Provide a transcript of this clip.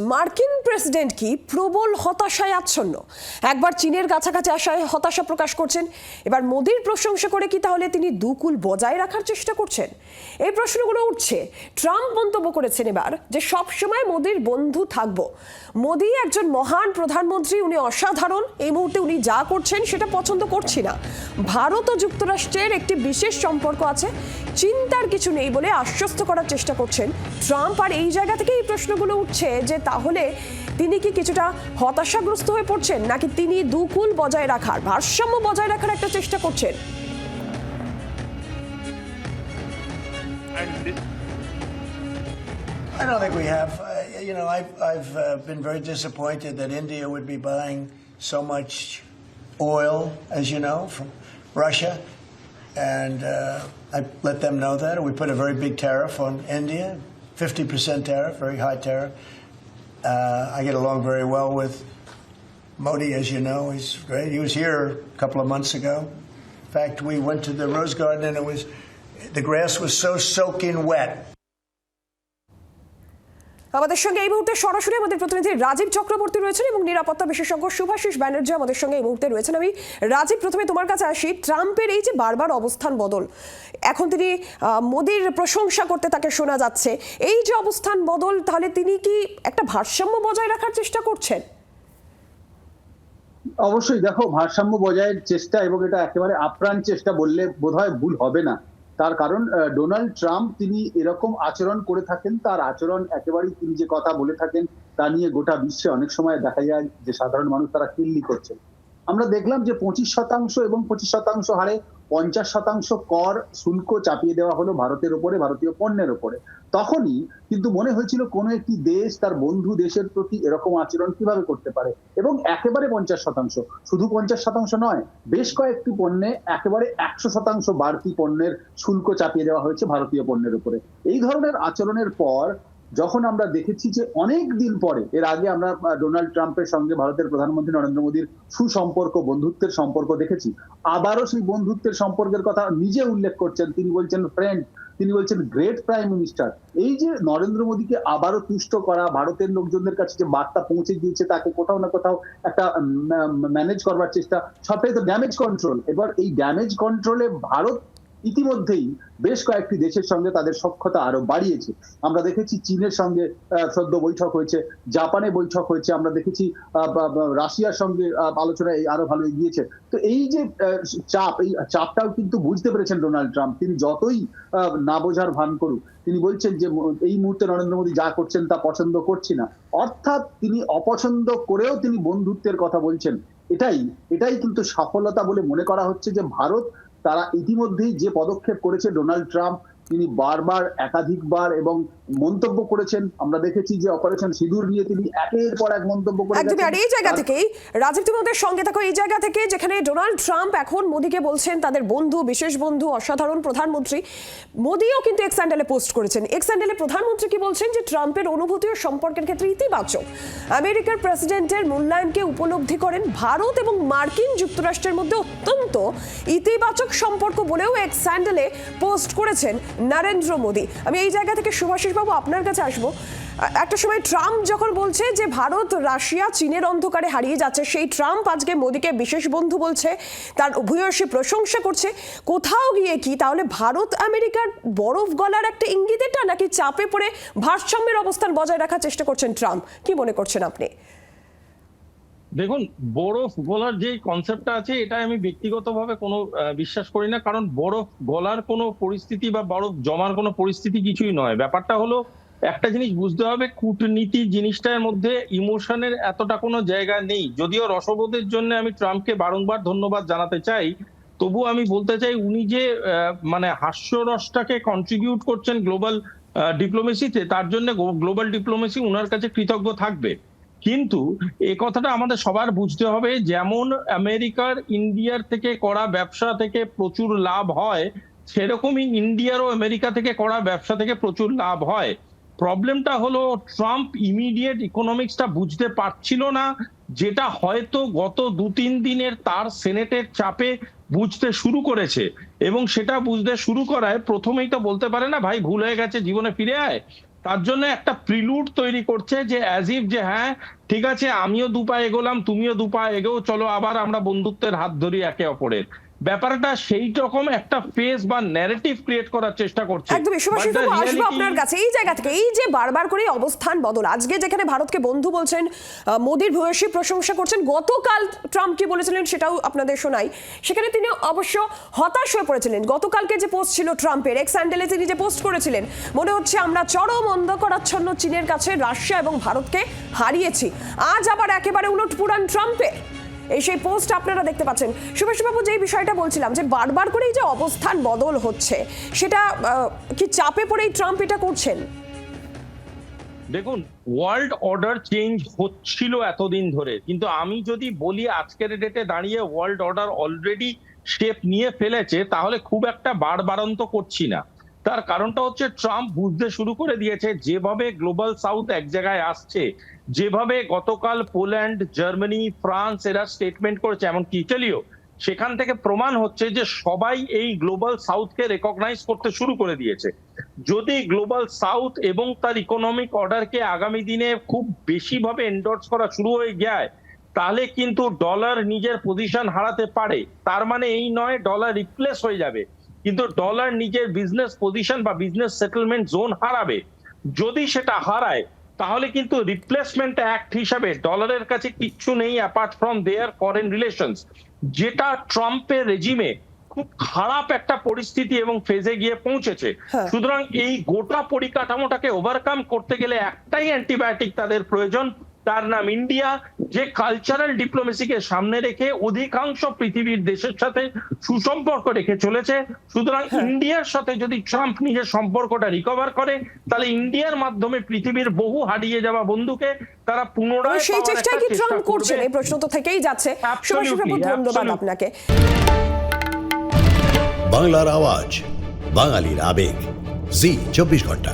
মার্কিন প্রেসিডেন্ট কি প্রবল হতাশায় আচ্ছন্ন? একবার চীনের কাছাকাছি আসায় হতাশা প্রকাশ করছেন। এবার মোদির প্রশংসা করে কি তাহলে তিনি দুকুল বজায় রাখার চেষ্টা করছেন? এই প্রশ্নগুলো উঠছে। ট্রাম্প মন্তব্য করেছেন এবার যে সবসময় মোদির বন্ধু থাকব। মোদি একজন মহান প্রধানমন্ত্রী, উনি অসাধারণ। এই মুহূর্তে উনি যা করছেন সেটা পছন্দ করছি না। ভারত ও যুক্তরাষ্ট্রের একটি বিশেষ সম্পর্ক আছে। চিন্তার কিছু নেই বলে আশ্বস্ত করার চেষ্টা করছেন ট্রাম্প আর এই জায়গা থেকে এই প্রশ্নগুলো উঠছে যে তাহলে তিনি কি কিছুটা হতাশাগ্রস্ত হয়ে পড়ছেন নাকি তিনি দুকুল বজায় রাখার ভারসাম্য বজায় রাখার একটা চেষ্টা করছেন I don't think we have. Uh, you know, I've, I've uh, been very disappointed that India would be buying so much oil, as you know, from Russia. And uh, I let them know that. We put a very big tariff on India, 50% tariff, very high tariff. Uh, I get along very well with Modi, as you know. He's great. He was here a couple of months ago. In fact, we went to the Rose Garden and it was, the grass was so soaking wet. আমাদের সঙ্গে এই মুহূর্তে সরাসরি আমাদের প্রতিনিধি রাজীব চক্রবর্তী রয়েছেন এবং নিরাপত্তা বিশেষজ্ঞ শুভাশিস ব্যানার্জি আমাদের সঙ্গে এই মুহূর্তে রয়েছেন। আমি রাজীব, প্রথমে তোমার কাছে আসি, ট্রাম্পের এই যে বারবার অবস্থান বদল, এখন তিনি মোদির প্রশংসা করতে তাকে শোনা যাচ্ছে, এই যে অবস্থান বদল, তাহলে তিনি কি একটা ভারসাম্য বজায় রাখার চেষ্টা করছেন? অবশ্যই দেখো, ভারসাম্য বজায়ের চেষ্টা এবং এটা একেবারে আপ্রাণ চেষ্টা বললে বোধহয় ভুল হবে না। তার কারণ ডোনাল্ড ট্রাম্প তিনি এরকম আচরণ করে থাকেন, তার আচরণ একেবারেই তিনি যে কথা বলে থাকেন, তা নিয়ে গোটা বিশ্বে অনেক সময় দেখা যায় যে সাধারণ মানুষ তারা কিল্লি করছে আমরা দেখলাম যে পঁচিশ শতাংশ এবং পঁচিশ শতাংশ হারে পঞ্চাশ শতাংশ কর শুল্ক চাপিয়ে দেওয়া হলো ভারতের উপরে, ভারতীয় পণ্যের উপরে। তখনই কিন্তু মনে হয়েছিল কোনো একটি দেশ তার বন্ধু দেশের প্রতি এরকম আচরণ কীভাবে করতে পারে। এবং একেবারে পঞ্চাশ শতাংশ, শুধু পঞ্চাশ শতাংশ নয়, বেশ কয়েকটি পণ্যে একেবারে একশো শতাংশ বাড়তি পণ্যের শুল্ক চাপিয়ে দেওয়া হয়েছে ভারতীয় পণ্যের উপরে। এই ধরনের আচরণের পর যখন আমরা দেখেছি যে অনেক দিন পরে, এর আগে আমরা ডোনাল্ড ট্রাম্পের সঙ্গে ভারতের প্রধানমন্ত্রী নরেন্দ্র মোদীর সুসম্পর্ক, বন্ধুত্বের সম্পর্ক দেখেছি। আবারও সেই বন্ধুত্বের সম্পর্কের কথা নিজে উল্লেখ করছেন। তিনি বলছেন ফ্রেন্ড তিনি বলছেন গ্রেট প্রাইম মিনিস্টার এই যে নরেন্দ্র মোদীকে আবারও তুষ্ট করা, ভারতের লোকজনদের কাছে যে বার্তা পৌঁছে দিয়েছে, তাকে কোথাও না কোথাও একটা ম্যানেজ করবার চেষ্টা, সবটাই তো ড্যামেজ কন্ট্রোল এবার এই ড্যামেজ কন্ট্রোলে ভারত ইতিমধ্যেই বেশ কয়েকটি দেশের সঙ্গে তাদের সক্ষতা আরও বাড়িয়েছে। আমরা দেখেছি চীনের সঙ্গে সদ্য বৈঠক হয়েছে জাপানে বৈঠক হয়েছে আমরা দেখেছি রাশিয়ার সঙ্গে আহ, আলোচনায় আরও ভালো এগিয়েছে। তো এই যে চাপ এই চাপটাও কিন্তু বুঝতে পেরেছেন ডোনাল্ড ট্রাম্প। তিনি যতই না বোঝার ভান করুক তিনি বলছেন যে এই মুহূর্তে নরেন্দ্র মোদী যা করছেন তা পছন্দ করছি না। অর্থাৎ তিনি অপছন্দ করেও তিনি বন্ধুত্বের কথা বলছেন। এটাই এটাই কিন্তু সফলতা বলে মনে করা হচ্ছে যে ভারত তারা ইতিমধ্যেই যে পদক্ষেপ করেছে ডোনাল্ড ট্রাম্প তিনি বারবার একাধিকবার এবং মন্তব্য করেছেন। আমরা দেখেছি যে অপারেশন সিঁদুর নিয়ে তিনি একের পর এক মন্তব্য করে একদমই আর এই জায়গা থেকেই রাজীব তুমি ওদের সঙ্গে থাকো এই জায়গা থেকে যেখানে ডোনাল্ড ট্রাম্প এখন মোদিকে বলছেন তাদের বন্ধু বিশেষ বন্ধু অসাধারণ প্রধানমন্ত্রী মোদিও কিন্তু এক্স স্যান্ডেলে পোস্ট করেছেন। এক্স স্যান্ডেলে প্রধানমন্ত্রী কি বলছেন যে ট্রাম্পের অনুভূতি ও সম্পর্কের ক্ষেত্রে ইতিবাচক। আমেরিকার প্রেসিডেন্টের মূল্যায়নকে উপলব্ধি করেন ভারত এবং মার্কিন যুক্তরাষ্ট্রের মধ্যে অত্যন্ত ইতিবাচক সম্পর্ক বলেও এক্স স্যান্ডেলে পোস্ট করেছেন নরেন্দ্র মোদী। আমি এই জায়গা থেকে সুভাষিস বাবু আপনার কাছে আসব। একটা সময় ট্রাম্প যখন বলছে যে ভারত, রাশিয়া, চীনের অন্ধকারে হারিয়ে যাচ্ছে, সেই ট্রাম্প আজকে মোদীকে বিশেষ বন্ধু বলছে, তার ভূয়সী প্রশংসা করছে। কোথাও গিয়ে কি? তাহলে ভারত আমেরিকার বরফ গলার একটা ইঙ্গিত এটা নাকি চাপে পড়ে ভারসাম্যের অবস্থান বজায় রাখার চেষ্টা করছেন ট্রাম্প? কি মনে করছেন আপনি? দেখুন বরফ গলার যে কনসেপ্টটা আছে এটা আমি ব্যক্তিগতভাবে কোনো বিশ্বাস করি না। কারণ বরফ গলার কোনো পরিস্থিতি বা বরফ জমার কোনো পরিস্থিতি কিছুই নয়। ব্যাপারটা হলো, একটা জিনিস বুঝতে হবে, কূটনীতি জিনিসটার মধ্যে ইমোশনের এতটা কোনো জায়গা নেই। যদিও রসবোধের জন্য আমি ট্রাম্পকে বারংবার ধন্যবাদ জানাতে চাই, তবু আমি বলতে চাই, উনি যে মানে হাস্যরসটাকে কন্ট্রিবিউট করছেন গ্লোবাল ডিপ্লোমেসিতে তার জন্য গ্লোবাল ডিপ্লোমেসি উনার কাছে কৃতজ্ঞ থাকবে। কিন্তু এ কথাটা আমাদের সবার বুঝতে হবে, যেমন আমেরিকার ইন্ডিয়ার থেকে করা ব্যবসা থেকে প্রচুর লাভ হয়, সেরকমই ইন্ডিয়ারও আমেরিকা থেকে করা ব্যবসা থেকে প্রচুর লাভ হয়। প্রবলেমটা হলো ট্রাম্প ইমিডিয়েট ইকোনমিক্সটা বুঝতে পারছিল না, যেটা হয়তো গত দু তিন দিনের তার সেনেটের চাপে বুঝতে শুরু করেছে। এবং সেটা বুঝতে শুরু করায় প্রথমেই তো বলতে পারে না, ভাই, ভুল হয়ে গেছে, জীবনে ফিরে আয়। তার জন্য একটা প্রিলুড তৈরি করছে যে অ্যাজ ইফ যে হ্যাঁ ঠিক আছে, আমিও দু পা এগোলাম, তুমিও দু পা এগোও, চলো আবার আমরা বন্ধুত্বের হাত ধরি একে অপরের। ব্যাপারটা সেই রকম একটা ফেস বা ন্যারেটিভ ক্রিয়েট করার চেষ্টা করছে। the আসব আপনার কাছে এই জায়গা থেকে এই যে বারবার করে অবস্থান বদল আজকে যেখানে ভারতকে বন্ধু বলছেন মোদির ভূয়সী প্রশংসা করছেন গতকাল ট্রাম্প কি বলেছিলেন সেটাও আপনাদের শোনাই। সেখানে তিনি অবশ্য হতাশ হয়ে পড়েছিলেন। গতকালকে যে পোস্ট ছিল ট্রাম্পের এক্স হ্যান্ডেলে তিনি যে পোস্ট করেছিলেন মনে হচ্ছে আমরা চরম অন্ধকারাচ্ছন্ন চীনের কাছে রাশিয়া এবং ভারতকে হারিয়েছি। আজ আবার একেবারে উলট পুরান ট্রাম্পের এই সেই পোস্ট আপনারা দেখতে পাচ্ছেন। সুভাষবাবু যে বিষয়টা বলছিলাম যে বারবার করে যে অবস্থান বদল হচ্ছে, সেটা কি চাপে পড়েই ট্রাম্প এটা করছেন? দেখুন ওয়ার্ল্ড অর্ডার চেঞ্জ হচ্ছিল এতদিন ধরে, কিন্তু আমি যদি বলি আজকের ডেটে দাঁড়িয়ে ওয়ার্ল্ড অর্ডার অলরেডি শেপ নিয়ে ফেলেছে, তাহলে খুব একটা বাড়বাড়ন্ত করছি না। তার কারণটা হচ্ছে ট্রাম্প বুঝতে শুরু করে দিয়েছে যেভাবে গ্লোবাল সাউথ এক জায়গায় আসছে, যেভাবে গতকাল পোল্যান্ড, জার্মানি, ফ্রান্স এরা স্টেটমেন্ট করেছে, এমনকি ইটালিও। সেখান থেকে প্রমাণ হচ্ছে যে সবাই এই গ্লোবাল সাউথকে রেকগনাইজ করতে শুরু করে দিয়েছে। যদি গ্লোবাল সাউথ এবং তার ইকোনমিক অর্ডারকে আগামী দিনে খুব বেশিভাবে এন্ডোর্স করা শুরু হয়ে যায়, তাহলে কিন্তু ডলার নিজের পজিশন হারাতে পারে। তার মানে এই নয় ডলার রিপ্লেস হয়ে যাবে। কিন্তু ডলার নিজের বিজনেস পজিশন বা বিজনেস সেটেলমেন্ট জোন হারাবে। যদি সেটা হারায় তাহলে কিন্তু রিপ্লেসমেন্ট অ্যাক্ট হিসাবে ডলারের কাছে কিচ্ছু নেই apart from their foreign relations যেটা ট্রাম্পের রেজিমে খুব খারাপ একটা পরিস্থিতি এবং ফেজে গিয়ে পৌঁছেছে। হ্যাঁ। সুতরাং এই গোটা পরিকাঠামোটাকে ওভারকাম করতে গেলে একটাই অ্যান্টিবায়োটিক তাদের প্রয়োজন তার নাম ইন্ডিয়া যে কালচারাল ডিপ্লোমেসিকে সামনে রেখে অধিকাংশ পৃথিবীর দেশের সাথে সুসম্পর্ক রেখে চলেছে। সুতরাং হ্যাঁ। ইন্ডিয়ার সাথে যদি ট্রাম্প নিজের সম্পর্কটা রিকভার করে তাহলে ইন্ডিয়ার মাধ্যমে পৃথিবীর বহু হারিয়ে যাওয়া বন্ধুকে তারা পুনরায় সেই চেষ্টাই কি ট্রাম্প করছেন? এই প্রশ্ন তো থেকেই যাচ্ছে। ধন্যবাদ আপনাকে। বাংলার আওয়াজ বাঙালির আবেগ। জি চব্বিশ ঘণ্টা।